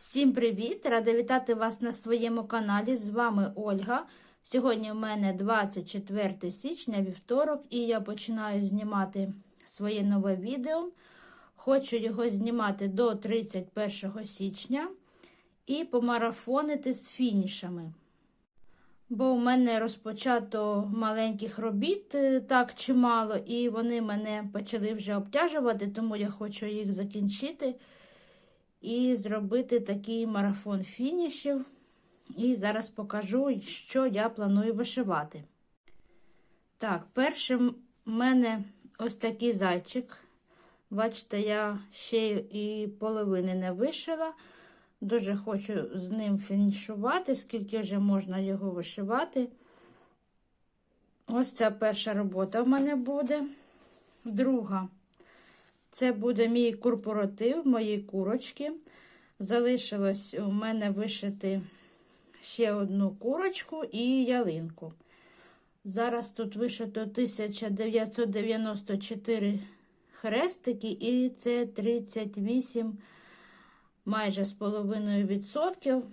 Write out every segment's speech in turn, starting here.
Всім привіт! Рада вітати вас на своєму каналі. З вами Ольга. Сьогодні в мене 24 січня, вівторок, і я починаю знімати своє нове відео. Хочу його знімати до 31 січня і помарафонити з фінішами. Бо в мене розпочато маленьких робіт е, так чимало, і вони мене почали вже обтяжувати, тому я хочу їх закінчити і зробити такий марафон фінішів. І зараз покажу, що я планую вишивати. Так, першим в мене ось такий зайчик. Бачите, я ще і половини не вишила. Дуже хочу з ним фінішувати, скільки вже можна його вишивати. Ось ця перша робота в мене буде. Друга. Це буде мій корпоратив, мої курочки. Залишилось у мене вишити ще одну курочку і ялинку. Зараз тут вишито 1994 хрестики, і це 38 майже з половиною відсотків.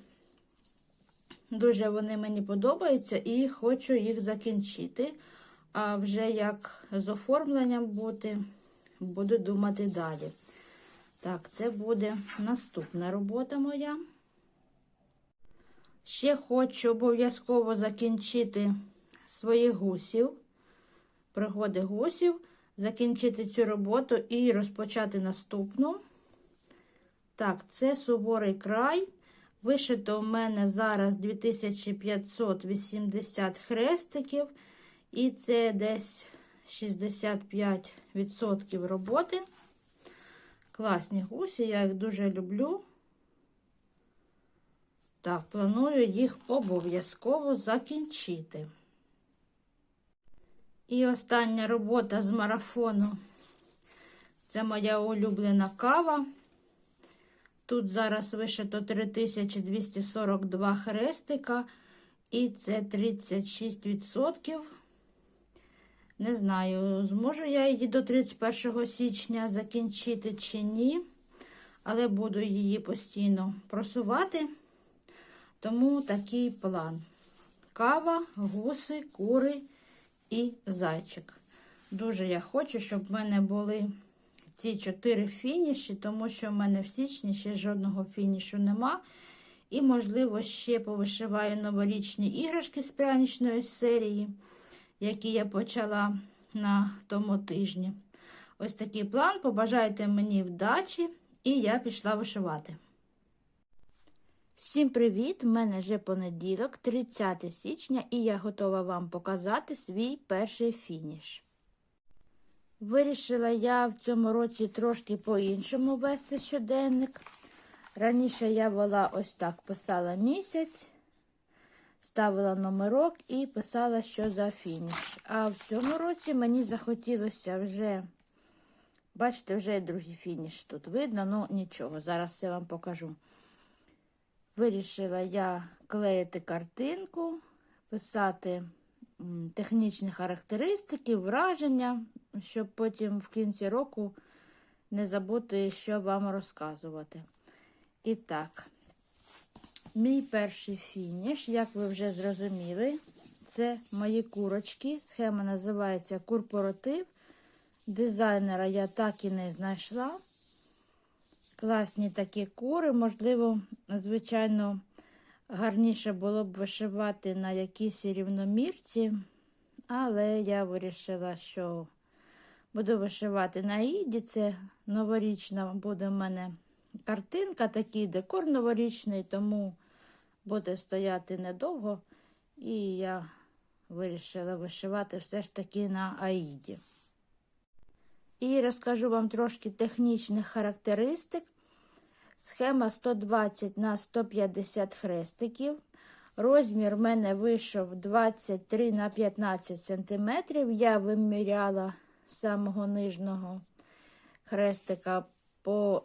Дуже вони мені подобаються і хочу їх закінчити. А вже як з оформленням бути, буду думати далі. Так, це буде наступна робота моя. Ще хочу обов'язково закінчити своїх гусів, пригоди гусів, закінчити цю роботу і розпочати наступну. Так, це суворий край. Вишито в мене зараз 2580 хрестиків, і це десь 65% роботи. Класні гусі, я їх дуже люблю. Так, планую їх обов'язково закінчити. І остання робота з марафону це моя улюблена кава. Тут зараз вишито 3242 хрестика, і це 36%. Не знаю, зможу я її до 31 січня закінчити чи ні, але буду її постійно просувати. Тому такий план: кава, гуси, кури і зайчик. Дуже я хочу, щоб в мене були ці чотири фініші, тому що в мене в січні ще жодного фінішу нема. І, можливо, ще повишиваю новорічні іграшки з пряничної серії, які я почала на тому тижні. Ось такий план. Побажайте мені вдачі, і я пішла вишивати. Всім привіт! У мене вже понеділок, 30 січня, і я готова вам показати свій перший фініш. Вирішила я в цьому році трошки по-іншому вести щоденник. Раніше я вела ось так: писала місяць, ставила номерок і писала, що за фініш. А в цьому році мені захотілося вже, бачите, вже другий фініш тут видно, ну нічого, зараз все вам покажу. Вирішила я клеїти картинку, писати технічні характеристики, враження, щоб потім в кінці року не забути, що вам розказувати. І так, мій перший фініш, як ви вже зрозуміли, це мої курочки. Схема називається Корпоратив. Дизайнера я так і не знайшла. Класні такі кури, можливо, звичайно, гарніше було б вишивати на якійсь рівномірці, але я вирішила, що буду вишивати на іді. Це новорічна буде в мене картинка, такий декор новорічний, тому буде стояти недовго. І я вирішила вишивати все ж таки на аїді. І розкажу вам трошки технічних характеристик. Схема 120 на 150 хрестиків. Розмір в мене вийшов 23 на 15 см. Я виміряла з самого нижнього хрестика по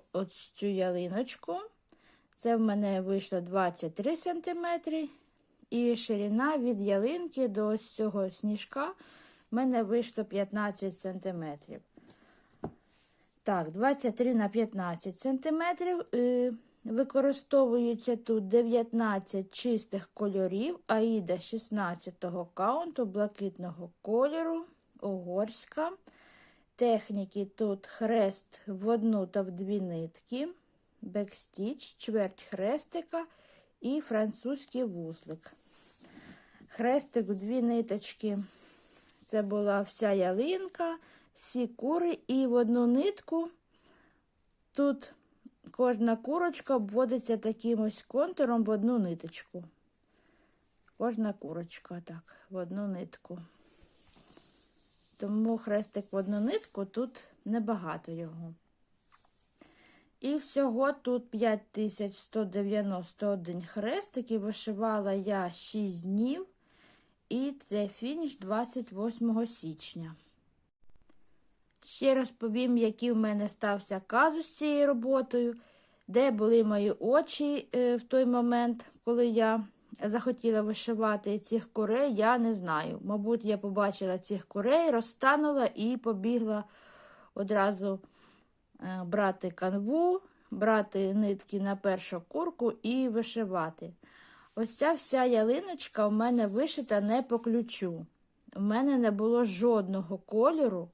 цю ялиночку. Це в мене вийшло 23 см. І ширина від ялинки до ось цього сніжка в мене вийшло 15 см. Так, 23 на 15 сантиметрів. Використовується тут 19 чистих кольорів, аїда 16-го каунту, блакитного кольору, угорська. Техніки тут хрест в одну та в дві нитки, бекстіч, чверть хрестика і французький вузлик. Хрестик дві ниточки. Це була вся ялинка, всі кури, і в одну нитку тут кожна курочка обводиться таким ось контуром в одну ниточку. Кожна курочка так, в одну нитку. Тому хрестик в одну нитку тут небагато його. І всього тут 5191 хрестик, і вишивала я 6 днів. І це фініш 28 січня. Ще розповім, який в мене стався казус з цією роботою, де були мої очі е, в той момент, коли я захотіла вишивати цих курей, я не знаю. Мабуть, я побачила цих курей, розтанула і побігла одразу брати канву, брати нитки на першу курку і вишивати. Ось ця вся ялиночка в мене вишита не по ключу. У мене не було жодного кольору,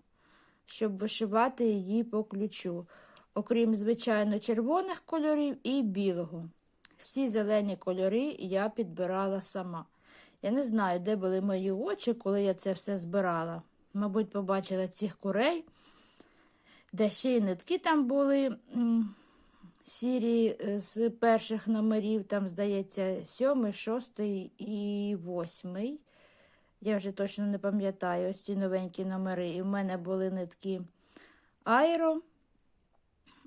щоб вишивати її по ключу, окрім, звичайно, червоних кольорів і білого. Всі зелені кольори я підбирала сама. Я не знаю, де були мої очі, коли я це все збирала. Мабуть, побачила цих курей, де ще й нитки там були сірі е, з перших номерів, там, здається, сьомий, шостий і восьмий. Я вже точно не пам'ятаю ось ці новенькі номери. І в мене були нитки Айро.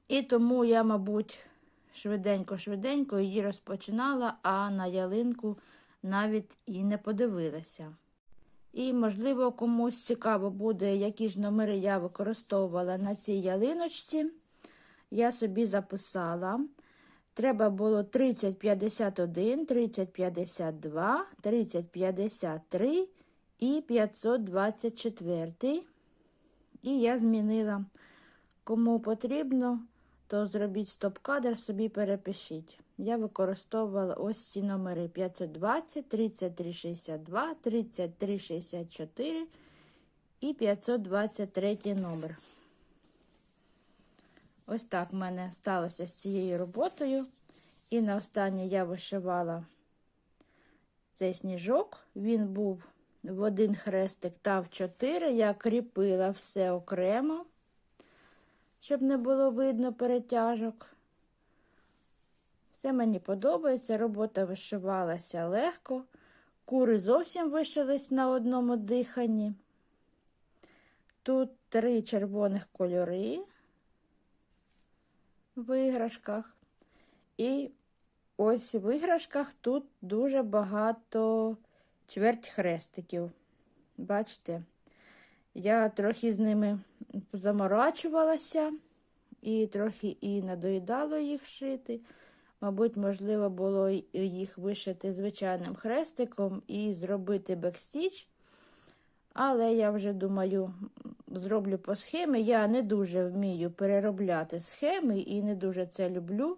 І тому я, мабуть, швиденько-швиденько її розпочинала, а на ялинку навіть і не подивилася. І, можливо, комусь цікаво буде, які ж номери я використовувала на цій ялиночці. Я собі записала. Треба було 3051, 3052, 3053 і 524. І я змінила. Кому потрібно, то зробіть стоп-кадр, собі перепишіть. Я використовувала ось ці номери 520, 3362, 3364 і 523 номер. Ось так в мене сталося з цією роботою. І на останнє я вишивала цей сніжок. Він був в один хрестик та в чотири. Я кріпила все окремо, щоб не було видно перетяжок. Все мені подобається. Робота вишивалася легко. Кури зовсім вишились на одному диханні. Тут три червоних кольори в іграшках. І ось в іграшках тут дуже багато чверть хрестиків. Бачите, я трохи з ними заморачувалася і трохи і надоїдало їх шити. Мабуть, можливо було їх вишити звичайним хрестиком і зробити бекстіч. Але я вже думаю, зроблю по схемі. Я не дуже вмію переробляти схеми і не дуже це люблю,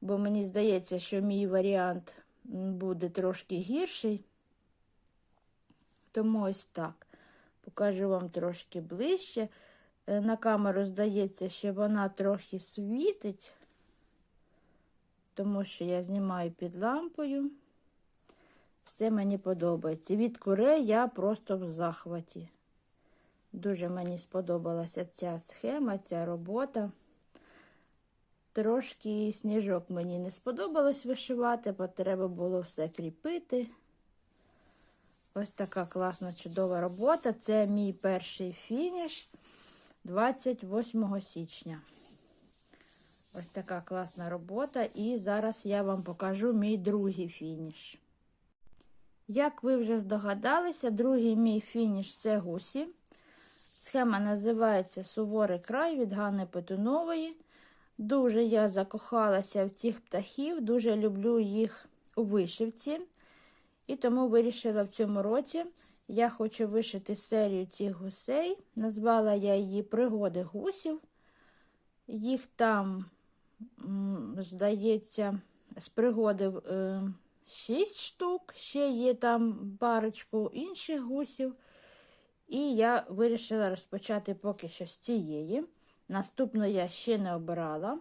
бо мені здається, що мій варіант буде трошки гірший. Тому ось так. Покажу вам трошки ближче. Е, на камеру здається, що вона трохи світить, тому що я знімаю під лампою. Все мені подобається. Від курей я просто в захваті. Дуже мені сподобалася ця схема, ця робота. Трошки сніжок мені не сподобалось вишивати, бо треба було все кріпити. Ось така класна, чудова робота. Це мій перший фініш 28 січня. Ось така класна робота. І зараз я вам покажу мій другий фініш. Як ви вже здогадалися, другий мій фініш це гусі. Схема називається Суворий край від Ганни Петунової. Дуже я закохалася в цих птахів, дуже люблю їх у вишивці. І тому вирішила в цьому році я хочу вишити серію цих гусей. Назвала я її Пригоди гусів. Їх там здається, з пригоди е, 6 штук, ще є там парочку інших гусів. І я вирішила розпочати поки що з цієї. Наступну я ще не обирала.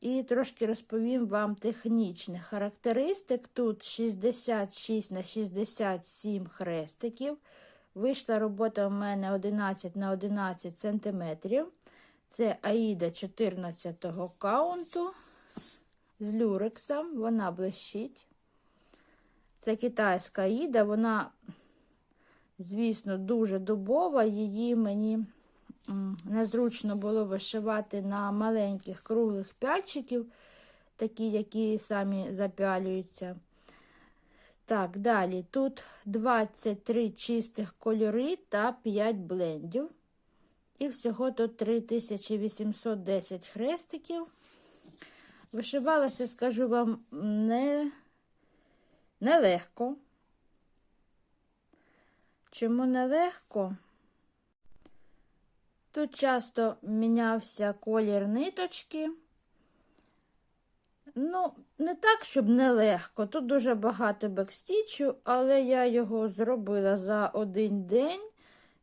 І трошки розповім вам технічних характеристик. Тут 66 на 67 хрестиків. Вийшла робота у мене 11 на 11 см. Це Аїда 14 го каунту з люрексом. Вона блищить. Це китайська Аїда, вона, звісно, дуже дубова. Її мені незручно було вишивати на маленьких круглих пяльчиків, такі, які самі запялюються. Так, далі. Тут 23 чистих кольори та 5 блендів. І всього тут 3810 хрестиків. Вишивалася, скажу вам, не, нелегко. Чому нелегко? Тут часто мінявся колір ниточки. Ну, не так, щоб нелегко. Тут дуже багато бекстічу, але я його зробила за один день.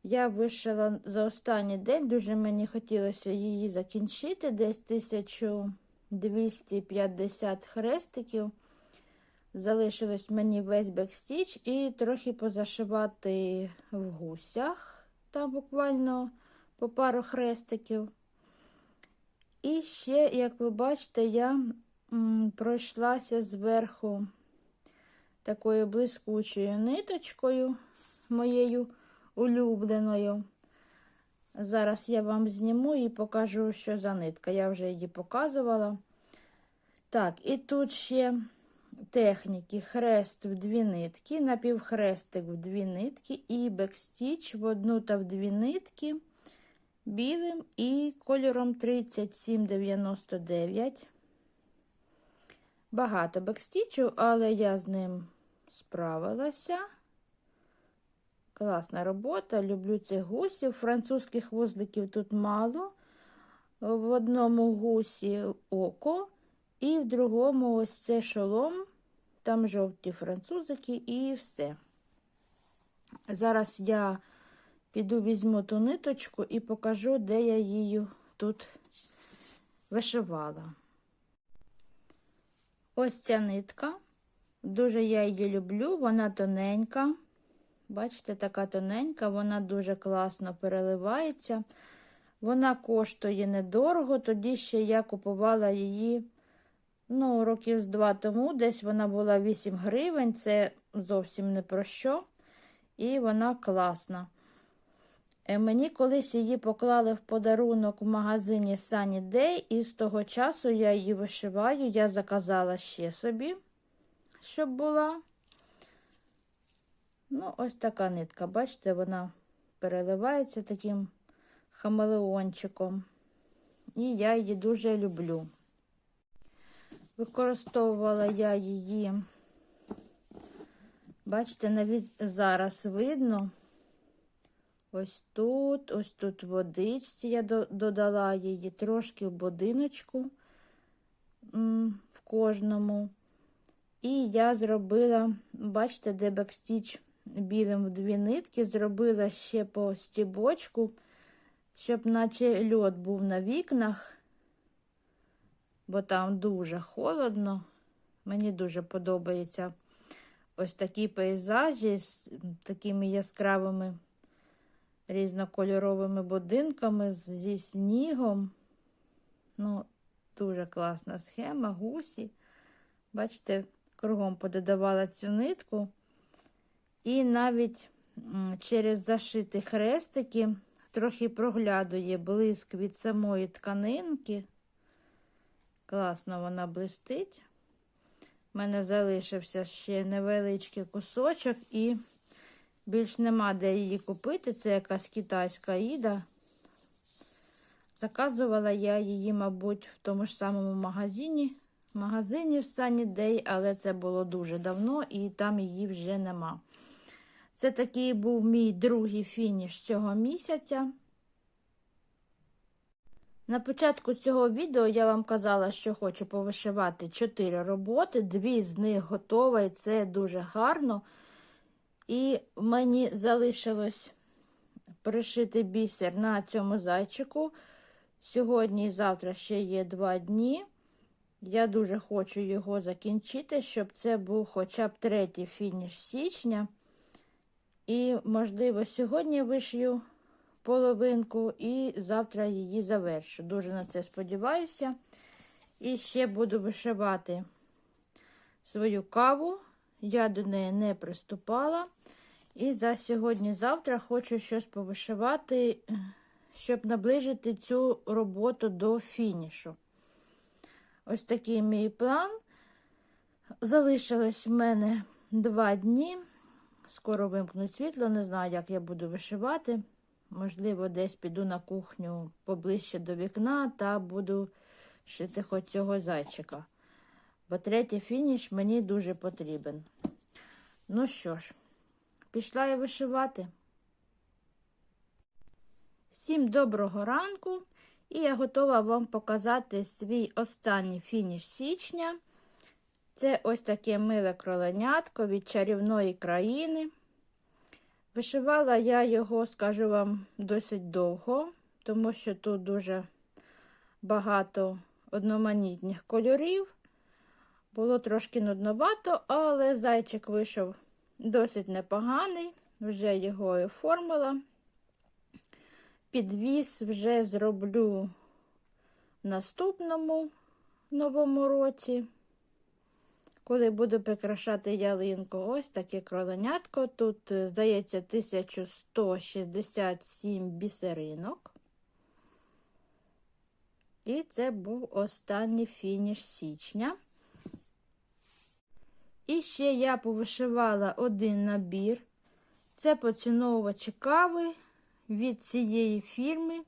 Я вишила за останній день, дуже мені хотілося її закінчити, десь 1250 хрестиків. Залишилось мені весь бекстіч і трохи позашивати в гусях, там буквально по пару хрестиків. І ще, як ви бачите, я пройшлася зверху такою блискучою ниточкою моєю улюбленою. Зараз я вам зніму і покажу, що за нитка. Я вже її показувала. Так, і тут ще техніки хрест в дві нитки, напівхрестик в дві нитки і бекстіч в одну та в дві нитки білим і кольором 3799. Багато бекстічу, але я з ним справилася. Класна робота, люблю цих гусів. Французьких вузликів тут мало. В одному гусі око, і в другому ось це шолом. Там жовті французики і все. Зараз я піду візьму ту ниточку і покажу, де я її тут вишивала. Ось ця нитка. Дуже я її люблю, вона тоненька. Бачите, така тоненька, вона дуже класно переливається. Вона коштує недорого, тоді ще я купувала її ну, років з два тому, десь вона була 8 гривень, це зовсім не про що. І вона класна. Е, Мені колись її поклали в подарунок в магазині Sunny Day, і з того часу я її вишиваю. Я заказала ще собі, щоб була. Ну, ось така нитка, бачите, вона переливається таким хамелеончиком. І я її дуже люблю. Використовувала я її, бачите, навіть зараз видно. Ось тут, ось тут водичці я додала її трошки в будиночку в кожному. І я зробила, бачите, де бекстіч білим в дві нитки, зробила ще по стібочку, щоб наче льод був на вікнах, бо там дуже холодно. Мені дуже подобається ось такі пейзажі з такими яскравими різнокольоровими будинками зі снігом. Ну, дуже класна схема, гусі. Бачите, кругом пододавала цю нитку. І навіть через зашиті хрестики трохи проглядує блиск від самої тканинки. Класно вона блистить. У мене залишився ще невеличкий кусочок, і більш нема де її купити. Це якась китайська іда. Заказувала я її, мабуть, в тому ж самому магазині. Магазині в Day, але це було дуже давно і там її вже нема. Це такий був мій другий фініш цього місяця. На початку цього відео я вам казала, що хочу повишивати 4 роботи, дві з них готова, і це дуже гарно. І мені залишилось пришити бісер на цьому зайчику. Сьогодні і завтра ще є два дні. Я дуже хочу його закінчити, щоб це був хоча б третій фініш січня. І, можливо, сьогодні вишью половинку і завтра її завершу. Дуже на це сподіваюся. І ще буду вишивати свою каву. Я до неї не приступала. І за сьогодні-завтра хочу щось повишивати, щоб наближити цю роботу до фінішу. Ось такий мій план. Залишилось в мене два дні. Скоро вимкнуть світло, не знаю, як я буду вишивати. Можливо, десь піду на кухню поближче до вікна та буду шити хоч цього зайчика. Бо третій фініш мені дуже потрібен. Ну що ж, пішла я вишивати. Всім доброго ранку! І я готова вам показати свій останній фініш січня. Це ось таке миле кроленятко від чарівної країни. Вишивала я його, скажу вам, досить довго, тому що тут дуже багато одноманітних кольорів. Було трошки нудновато, але зайчик вийшов досить непоганий, вже його оформила. Підвіз вже зроблю в наступному новому році, коли буду прикрашати ялинку. Ось таке кроленятко. Тут, здається, 1167 бісеринок. І це був останній фініш січня. І ще я повишивала один набір. Це поціновувачі кави від цієї фірми.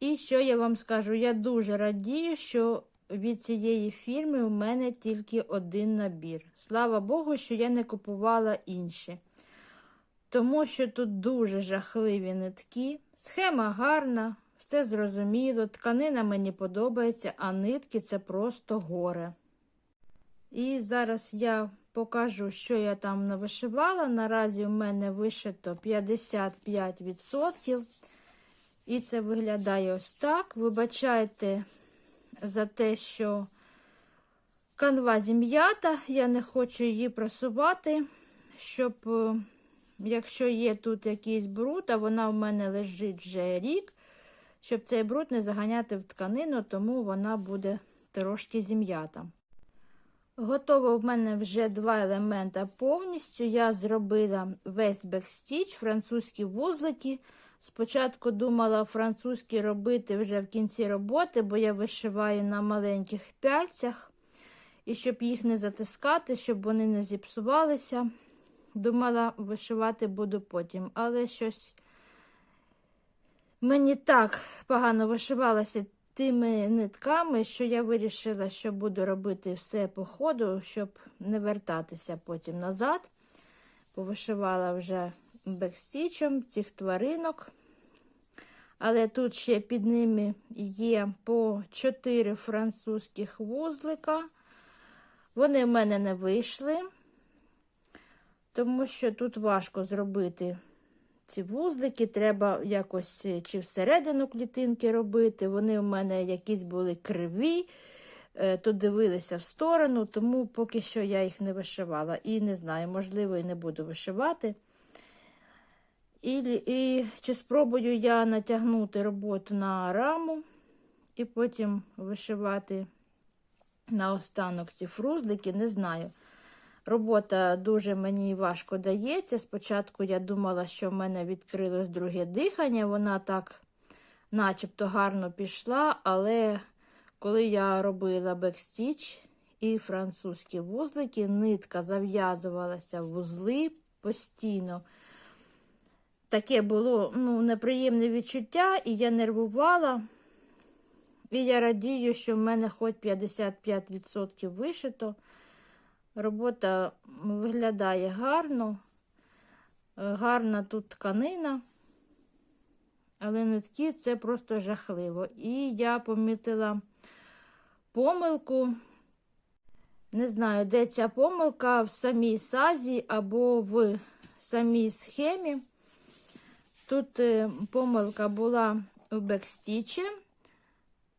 І що я вам скажу? Я дуже радію, що від цієї фірми у мене тільки один набір. Слава Богу, що я не купувала інші. Тому що тут дуже жахливі нитки. Схема гарна, все зрозуміло. Тканина мені подобається, а нитки це просто горе. І зараз я покажу, що я там навишивала. Наразі в мене вишито 55%. І це виглядає ось так. Вибачайте за те, що канва зім'ята, я не хочу її просувати, щоб, якщо є тут якийсь бруд, а вона в мене лежить вже рік, щоб цей бруд не заганяти в тканину, тому вона буде трошки зім'ята. Готово в мене вже два елемента повністю. Я зробила весь бекстіч, французькі вузлики. Спочатку думала французькі робити вже в кінці роботи, бо я вишиваю на маленьких пяльцях. І щоб їх не затискати, щоб вони не зіпсувалися. Думала, вишивати буду потім. Але щось мені так погано вишивалося тими нитками, що я вирішила, що буду робити все по ходу, щоб не вертатися потім назад. Повишивала вже бекстічем цих тваринок. Але тут ще під ними є по 4 французьких вузлика. Вони в мене не вийшли, тому що тут важко зробити ці вузлики, треба якось чи всередину клітинки робити. Вони в мене якісь були криві, то дивилися в сторону, тому поки що я їх не вишивала. І не знаю, можливо, і не буду вишивати. І, і чи спробую я натягнути роботу на раму і потім вишивати на останок ці фрузлики, не знаю. Робота дуже мені важко дається. Спочатку я думала, що в мене відкрилось друге дихання, вона так начебто гарно пішла, але коли я робила бекстіч і французькі вузлики, нитка зав'язувалася в вузли постійно. Таке було ну, неприємне відчуття, і я нервувала. І я радію, що в мене хоч 55% вишито. Робота виглядає гарно, гарна тут тканина. але нитки це просто жахливо. І я помітила помилку. Не знаю, де ця помилка в самій сазі або в самій схемі. Тут е, помилка була в бекстічі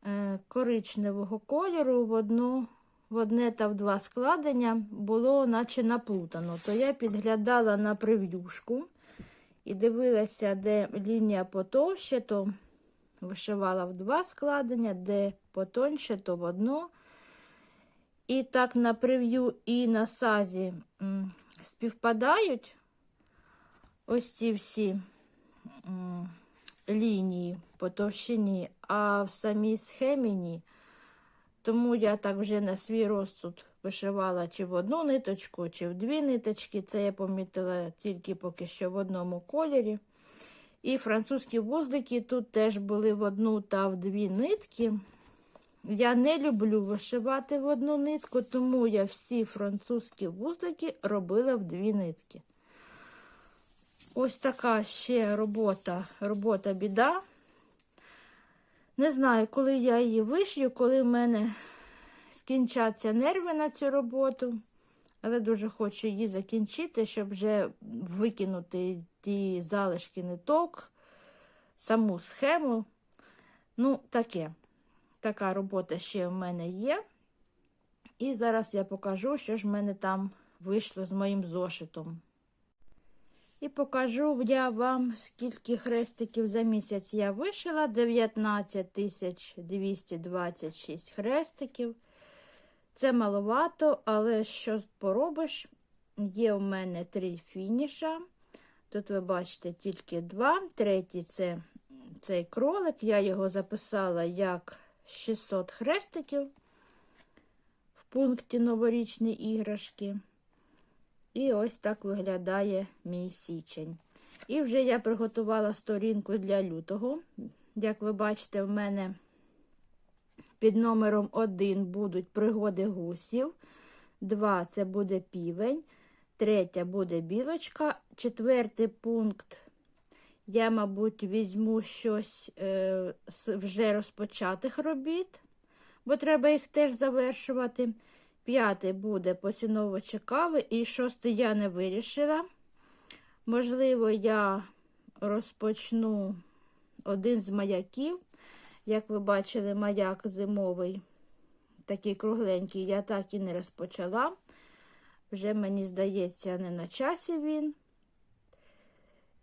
е, коричневого кольору в одну, в одне та в два складення було наче наплутано. То я підглядала на прев'юшку і дивилася, де лінія потовще, то вишивала в два складення, де потоньше, то в одно. І так на прев'ю і на сазі співпадають ось ці всі лінії по товщині, а в самій схемі. Тому я так вже на свій розсуд вишивала чи в одну ниточку, чи в дві ниточки. Це я помітила тільки поки що в одному кольорі. І французькі вузлики тут теж були в одну та в дві нитки. Я не люблю вишивати в одну нитку, тому я всі французькі вузлики робила в дві нитки. Ось така ще робота, робота біда. Не знаю, коли я її вишью, коли в мене скінчаться нерви на цю роботу. Але дуже хочу її закінчити, щоб вже викинути ті залишки ниток, саму схему. Ну, таке. Така робота ще в мене є. І зараз я покажу, що ж в мене там вийшло з моїм зошитом. І покажу я вам, скільки хрестиків за місяць я вишила. 19 226 хрестиків. Це маловато, але що поробиш? Є у мене три фініша. Тут ви бачите тільки два. Третій це цей кролик. Я його записала як 600 хрестиків в пункті новорічні іграшки. І ось так виглядає мій січень. І вже я приготувала сторінку для лютого. Як ви бачите, в мене під номером 1 будуть пригоди гусів. 2 це буде півень. Третя буде білочка. Четвертий пункт. Я, мабуть, візьму щось е, з вже розпочатих робіт, бо треба їх теж завершувати. П'ятий буде поціновувачі кави, і шостий я не вирішила. Можливо, я розпочну один з маяків. Як ви бачили, маяк зимовий, такий кругленький, я так і не розпочала. Вже, мені здається, не на часі він.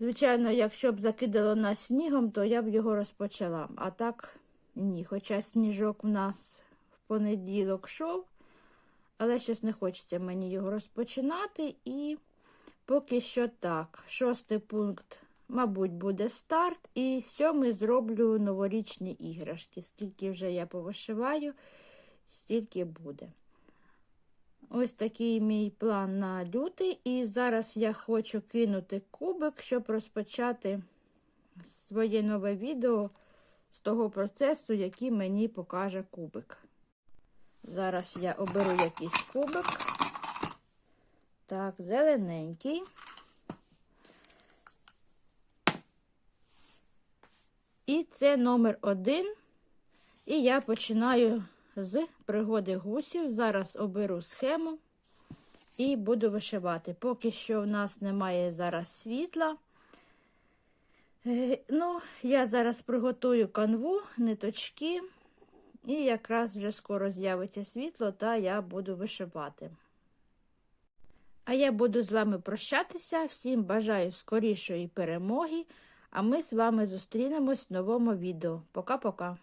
Звичайно, якщо б закидало нас снігом, то я б його розпочала. А так ні. Хоча сніжок в нас в понеділок йшов, але щось не хочеться мені його розпочинати. І поки що так. Шостий пункт, мабуть, буде старт. І сьомий зроблю новорічні іграшки. Скільки вже я повишиваю, стільки буде. Ось такий мій план на лютий. І зараз я хочу кинути кубик, щоб розпочати своє нове відео з того процесу, який мені покаже кубик. Зараз я оберу якийсь кубик. Так, зелененький. І це номер один. І я починаю з пригоди гусів. Зараз оберу схему і буду вишивати. Поки що в нас немає зараз світла. Е, Ну, я зараз приготую канву, ниточки, і якраз вже скоро з'явиться світло, та я буду вишивати. А я буду з вами прощатися. Всім бажаю скорішої перемоги, а ми з вами зустрінемось в новому відео. Пока-пока!